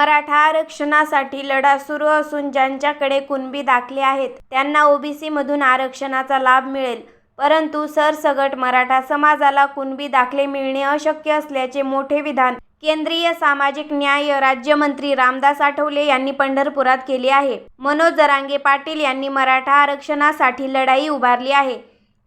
मराठा आरक्षणासाठी लढा सुरू असून ज्यांच्याकडे कुणबी दाखले आहेत त्यांना ओबीसीमधून आरक्षणाचा लाभ मिळेल. परंतु सरसगट मराठा समाजाला कुणबी दाखले मिळणे अशक्य असल्याचे मोठे विधान केंद्रीय सामाजिक न्याय राज्यमंत्री रामदास आठवले यांनी पंढरपुरात केले आहे. मनोज जरांगे पाटील यांनी मराठा आरक्षणासाठी लढाई उभारली आहे.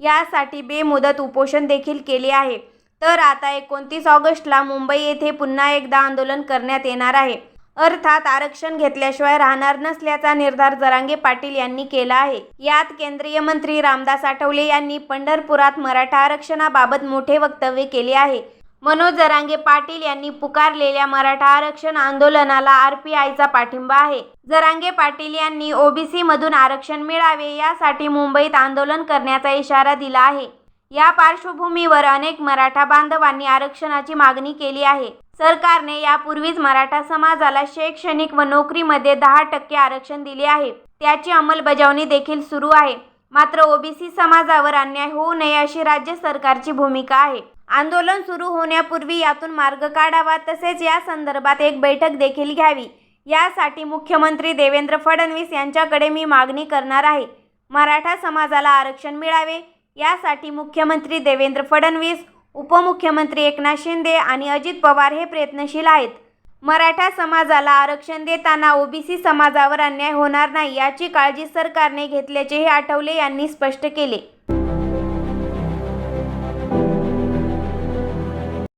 यासाठी बेमुदत उपोषण देखील केले आहे. तर आता एकोणतीस ऑगस्टला मुंबई येथे पुन्हा एकदा आंदोलन करण्यात येणार आहे. अर्थात आरक्षण घेतल्याशिवाय राहणार नसल्याचा निर्धार जरांगे पाटील यांनी केला आहे. यात केंद्रीय मंत्री रामदास आठवले यांनी पंढरपुरात मराठा आरक्षणाबाबत मोठे वक्तव्य केले आहे. मनोज जरांगे पाटील यांनी पुकारलेल्या मराठा आरक्षण आंदोलनाला आरपीआयचा पाठिंबा आहे. जरांगे पाटील यांनी ओबीसी मधून आरक्षण मिळावे यासाठी मुंबईत आंदोलन करण्याचा इशारा दिला आहे. या पार्श्वभूमीवर अनेक मराठा बांधवांनी आरक्षणाची मागणी केली आहे. सरकारने यापूर्वीच मराठा समाजाला शैक्षणिक व नोकरीमध्ये दहा टक्के आरक्षण दिले आहे. त्याची अंमलबजावणी देखील सुरू आहे. मात्र ओबीसी समाजावर अन्याय होऊ नये अशी राज्य सरकारची भूमिका आहे. आंदोलन सुरू होण्यापूर्वी यातून मार्ग काढावा तसेच या संदर्भात एक बैठक देखील घ्यावी. यासाठी मुख्यमंत्री देवेंद्र फडणवीस यांच्याकडे मी मागणी करणार आहे. मराठा समाजाला आरक्षण मिळावे यासाठी मुख्यमंत्री देवेंद्र फडणवीस उपमुख्यमंत्री एकनाथ शिंदे आणि अजित पवार हे प्रयत्नशील आहेत. मराठा समाजाला आरक्षण देताना ओबीसी समाजावर अन्याय होणार नाही याची काळजी सरकारने घेतल्याचेही आठवले यांनी स्पष्ट केले.